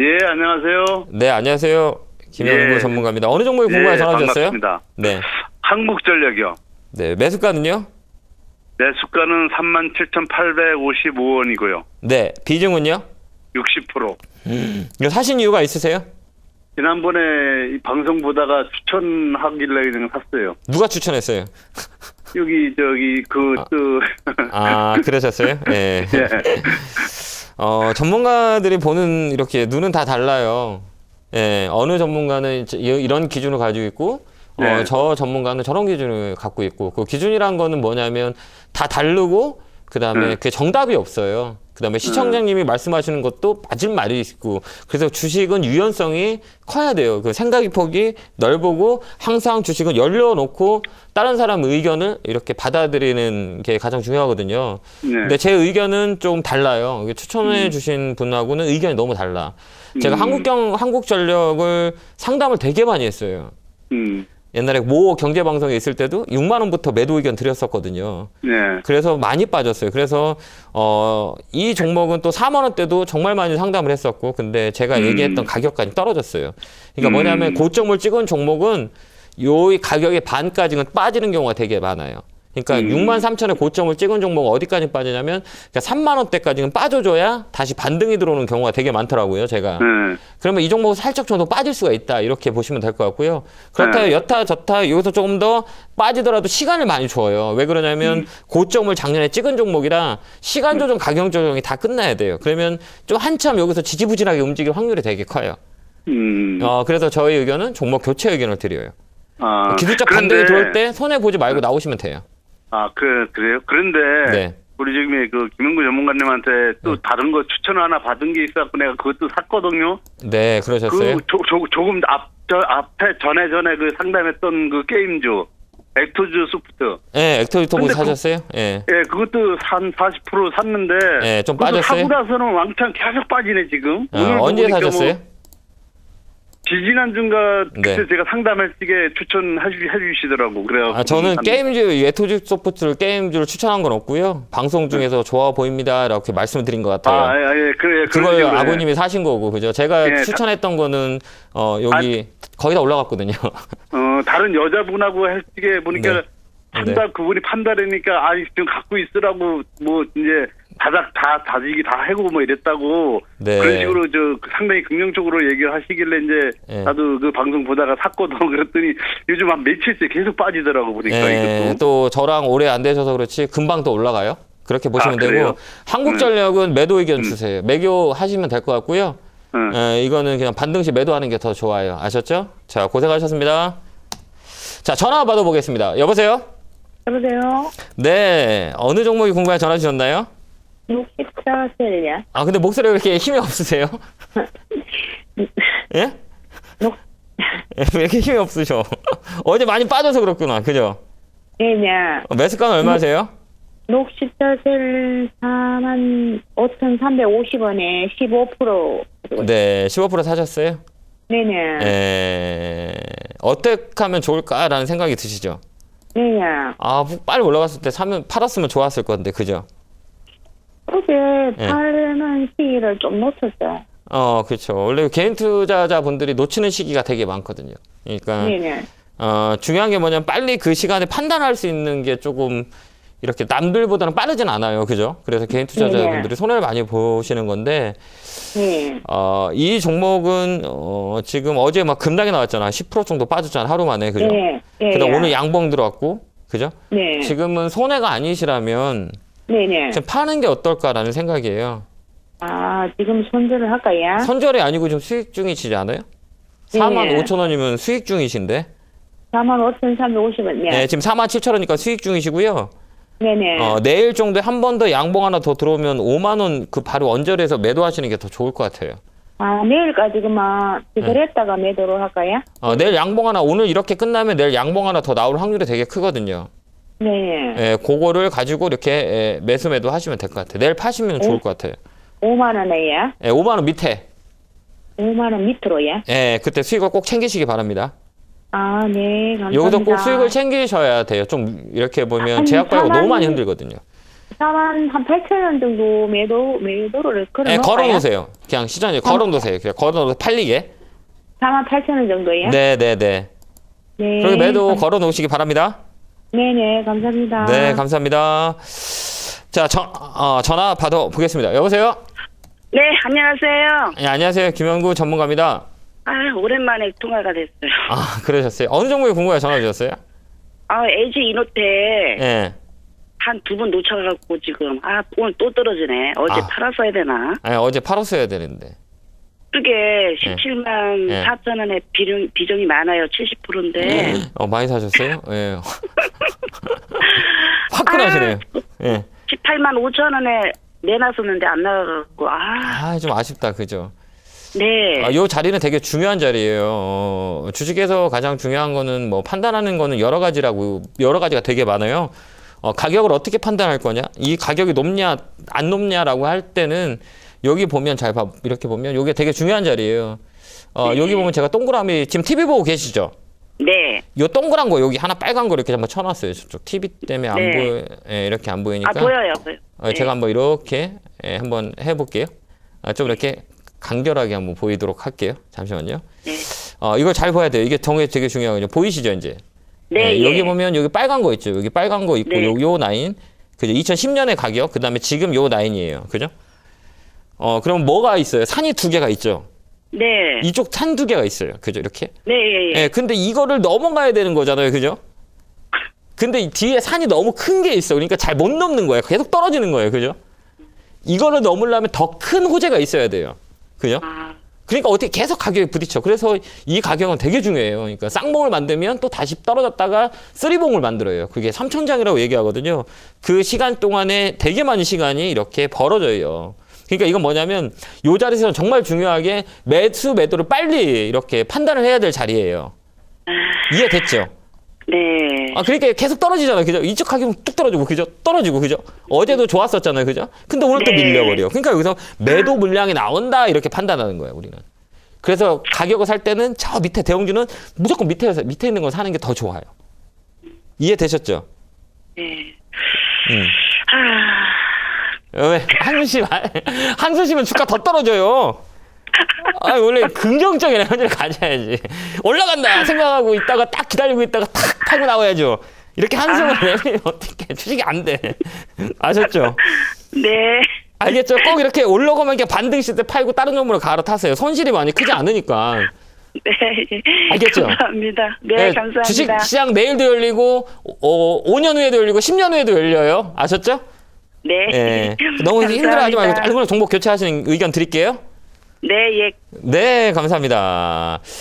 예, 안녕하세요. 네, 안녕하세요. 김영구 예. 전문가입니다. 어느 종목에 궁금해 전화 주셨어요? 반갑습니다. 네. 한국전력이요. 네, 매수가는요? 내 수가는 37,855원이고요. 네, 비중은요? 60%. 이거 사신 이유가 있으세요? 지난번에 이 방송 보다가 추천하길래 그냥 샀어요. 누가 추천했어요? 여기 저기 그그 아, 그러셨어요? 네. 예. 어, 전문가들이 보는 이렇게 눈은 다 달라요. 예, 어느 전문가는 이런 기준을 가지고 있고, 어, 네. 저 전문가는 저런 기준을 갖고 있고, 그 기준이란 거는 뭐냐면 다 다르고, 그 다음에 네. 그게 정답이 없어요. 그 다음에 시청자님이 말씀하시는 것도 맞을 말이 있고, 그래서 주식은 유연성이 커야 돼요. 그 생각의 폭이 넓고, 항상 주식은 열려놓고, 다른 사람 의견을 이렇게 받아들이는 게 가장 중요하거든요. 네. 근데 제 의견은 좀 달라요. 추천해 주신 분하고는 의견이 너무 달라. 제가 음. 한국경 한국전력을 상담을 되게 많이 했어요. 음. 옛날에 모 경제 방송에 있을 때도 6만 원부터 매도 의견 드렸었거든요. 네. 그래서 많이 빠졌어요. 그래서 어, 이 종목은 또 4만 원대도 정말 많이 상담을 했었고, 근데 제가 음. 얘기했던 가격까지 떨어졌어요. 그러니까 음. 뭐냐면 고점을 찍은 종목은 요 가격의 반까지는 빠지는 경우가 되게 많아요. 그러니까 음. 6만 3천의 고점을 찍은 종목은 어디까지 빠지냐면 그러니까 3만 원대까지는 빠져줘야 다시 반등이 들어오는 경우가 되게 많더라고요. 제가. 네. 그러면 이 종목은 살짝 정도 빠질 수가 있다 이렇게 보시면 될 것 같고요. 그렇다면 네. 여타 저타 여기서 조금 더 빠지더라도 시간을 많이 줘요. 왜 그러냐면 음. 고점을 작년에 찍은 종목이라 시간 조정, 가격 조정이 다 끝나야 돼요. 그러면 좀 한참 여기서 지지부진하게 움직일 확률이 되게 커요. 음. 어, 그래서 저희 의견은 종목 교체 의견을 드려요. 아. 기술적 반등이 들어올 때 손해 보지 말고 나오시면 돼요. 아, 그 그래요? 그런데 네. 우리 지금 그 김영구 전문가님한테 또 다른 거 추천 하나 받은 게 있어갖고 내가 그것도 샀거든요. 네, 그러셨어요. 그 조, 조, 조금 앞, 저 앞에 전에 전에 그 상담했던 그 게임주 액토즈 소프트. 네, 액터리토브 근데 그- 사셨어요? 예. 예, 그것도 한 40% 샀는데. 예, 좀 빠졌어요? 사고 나서는 왕창 계속 빠지네 지금. 어, 오늘도 언제 사셨어요? 뭐 지지난 중가 그때 네. 제가 상담할 적에 추천해 주- 해 주시더라고. 그래요. 아, 저는 게임즈, 예토직 소프트를 게임즈를 추천한 건 없고요. 방송 중에서 좋아 보입니다. 이렇게 말씀을 드린 것 같아요. 아, 예, 예, 그래. 그걸 식으로, 아버님이 사신 거고, 그죠? 제가 예, 아, 추천했던 거는, 어, 여기 거의 다 올라갔거든요. 어, 다른 여자분하고 했게 보니까 네. 판단 그분이 판단하니까 아 지금 갖고 있으라고 뭐 이제 다닥 다 다지기 다 해고 뭐 이랬다고 네. 그런 식으로 저 상당히 긍정적으로 얘기를 하시길래 이제 네. 나도 그 방송 보다가 샀거든 그랬더니 요즘 한 며칠째 계속 빠지더라고 보니까 예, 이것도 또 저랑 오래 안 되셔서 그렇지, 금방 또 올라가요. 그렇게 보시면 아? 되고, 한국전력은 매도 의견 주세요. 매교 하시면 될 것 같고요. 응. 예, 이거는 그냥 반등시 매도하는 게 더 좋아요. 아셨죠? 자, 고생하셨습니다. 자, 전화 받아보겠습니다. 여보세요? 여보세요? 네, 어느 종목이 궁금해 전화 주셨나요? 64세냐? 아, 근데 목소리가 왜 이렇게 힘이 없으세요? 예? 녹- 왜 이렇게 힘이 없으셔? 어제 많이 빠져서 그렇구나. 그죠? 얘냐? 어, 매수가는 얼마세요? 녹십자셀 4만 5,350원에 15%. 네, 15% 사셨어요? 네네. 에, 어떻게 하면 좋을까라는 생각이 드시죠? 네네. 아, 빨리 올라갔을 때 사면, 팔았으면 좋았을 건데, 그죠? 어제 예. 팔는 시기를 좀 놓쳤어요. 어, 그렇죠. 원래 개인 투자자분들이 놓치는 시기가 되게 많거든요. 그러니까, 네네. 어, 중요한 게 뭐냐면 빨리 그 시간에 판단할 수 있는 게 조금 이렇게 남들보다는 빠르진 않아요. 그죠? 그래서 개인 투자자분들이 손해를 많이 보시는 건데, 네. 어, 이 종목은, 어, 지금 어제 막 급락이 나왔잖아. 10% 정도 빠졌잖아. 하루 만에. 그죠? 네. 네. 그다음 오늘 양봉 들어왔고, 그죠? 네. 지금은 손해가 아니시라면 네네. 좀 파는 게 어떨까라는 생각이에요. 아, 지금 손절을 할까요? 선절이 아니고 좀 수익 중이시지 않아요? 4만 네. 5천 원이면 수익 중이신데, 4만 5,350원. 네, 네. 지금 4만 7천 원이니까 수익 중이시고요. 네네. 어, 내일 정도에 한 번 더 양봉 하나 더 들어오면 5만 원 그 바로 원절해서 매도하시는 게 더 좋을 것 같아요. 아, 내일까지 그만 기다렸다가 매도를 할까요? 어, 내일 양봉 하나 오늘 이렇게 끝나면 내일 양봉 하나 더 나올 확률이 되게 크거든요. 네. 예, 그거를 가지고 이렇게 예, 매수 매도 하시면 될 것 같아요. 내일 파시면 좋을 것 같아요. 5만 원에요? 예, 5만 원 밑에. 5만 원 밑으로요? 예, 그때 수익을 꼭 챙기시기 바랍니다. 아, 네, 감사합니다. 여기서 꼭 수익을 챙기셔야 돼요. 좀 이렇게 보면 한 제약 바이고 너무 4만 많이 흔들거든요. 4만 한 8천 원 정도 매도 매도를 걸어 예, 놓을까요? 걸어 놓으세요. 그냥 시장에 걸어 놓으세요. 그냥 걸어 놓으서 팔리게. 4만 8천 원 정도예요? 네, 네, 네. 네. 그렇게 매도 걸어 놓으시기 바랍니다. 네 네 감사합니다. 네, 감사합니다. 자, 전, 어, 전화 받아 보겠습니다. 여보세요? 네, 안녕하세요. 예, 안녕하세요. 김영구 전문가입니다. 아, 오랜만에 통화가 됐어요. 아, 그러셨어요. 어느 정보에 궁금해 전화 주셨어요? 아, LG 이노테 예. 한 두 번 놓쳐갖고 지금 아 오늘 또 떨어지네. 어제 아. 팔아서 해야 되나? 아니, 어제 팔았어야 되는데. 그게 17만 네. 4천 원에 비중, 비중이 많아요. 70%인데. 어, 많이 사셨어요? 예. 화끈하시네요. 예. 18만 5천 원에 내놨었는데 안 나가갖고 아, 아, 좀 아쉽다. 그죠? 네. 아, 요 자리는 되게 중요한 자리예요. 어, 주식에서 가장 중요한 거는 뭐 판단하는 거는 여러 가지라고 여러 가지가 되게 많아요. 어, 가격을 어떻게 판단할 거냐? 이 가격이 높냐 안 높냐라고 할 때는 여기 보면 잘 봐. 이렇게 보면 이게 되게 중요한 자리예요. 어, 여기 보면 제가 동그라미 지금 TV 보고 계시죠? 네. 요 동그란 거 여기 하나 빨간 거 이렇게 한번 쳐놨어요. 저쪽 TV 때문에 안 네. 보여, 예, 이렇게 안 보이니까. 아, 보여요. 보여. 어, 제가 한번 이렇게 예, 한번 해볼게요. 아, 좀 이렇게 간결하게 한번 보이도록 할게요. 잠시만요. 네. 어, 이걸 잘 봐야 돼요. 이게 정말 되게 중요하거든요. 보이시죠, 이제? 네, 예, 예. 여기 보면 여기 빨간 거 있죠. 여기 빨간 거 있고 네. 요, 요 라인. 그죠? 2010년의 가격, 그 다음에 지금 요 라인이에요. 그죠? 어, 그럼 뭐가 있어요? 산이 두 개가 있죠. 네. 이쪽 산 두 개가 있어요. 그죠? 이렇게. 네, 예, 예. 예, 근데 이거를 넘어가야 되는 거잖아요. 그죠? 근데 이 뒤에 산이 너무 큰 게 있어. 그러니까 잘 못 넘는 거예요. 계속 떨어지는 거예요. 그죠? 이거를 넘으려면 더 큰 호재가 있어야 돼요. 그죠? 아, 그러니까 어떻게 계속 가격이 부딪혀. 그래서 이 가격은 되게 중요해요. 그러니까 쌍봉을 만들면 또 다시 떨어졌다가 쓰리봉을 만들어요. 그게 삼천장이라고 얘기하거든요. 그 시간 동안에 되게 많은 시간이 이렇게 벌어져요. 그러니까 이건 뭐냐면 요 자리에서는 정말 중요하게 매수 매도를 빨리 이렇게 판단을 해야 될 자리예요. 이해됐죠? 네. 아, 그러니까 계속 떨어지잖아요. 그죠? 이쪽 가격은 뚝 떨어지고, 그죠? 떨어지고, 그죠? 어제도 좋았었잖아요. 그죠? 근데 오늘 또 네. 밀려버려. 그러니까 여기서 매도 물량이 나온다, 이렇게 판단하는 거예요, 우리는. 그래서 가격을 살 때는 저 밑에 대형주는 무조건 밑에, 밑에 있는 거 사는 게 더 좋아요. 이해되셨죠? 네. 음. 아, 왜? 한숨 쉬, 한숨 쉬면 주가 더 떨어져요. 아, 원래 긍정적인 에너지를 가져야지. 올라간다 생각하고 있다가 딱 기다리고 있다가 탁 타고 나와야죠. 이렇게 한숨을 내면 어떻게 주식이 안 돼. 아셨죠? 네. 알겠죠? 꼭 이렇게 올라가면 이렇게 반등 있을 때 팔고 다른 종목으로 갈아타세요. 손실이 많이 크지 않으니까. 네. 알겠죠? 감사합니다. 네, 네, 감사합니다. 주식 시장 내일도 열리고 어, 5년 후에도 열리고 10년 후에도 열려요. 아셨죠? 네. 예. 너무 힘들어하지 말고. 짧은 종목 교체하시는 의견 드릴게요. 네, 예. 네, 감사합니다.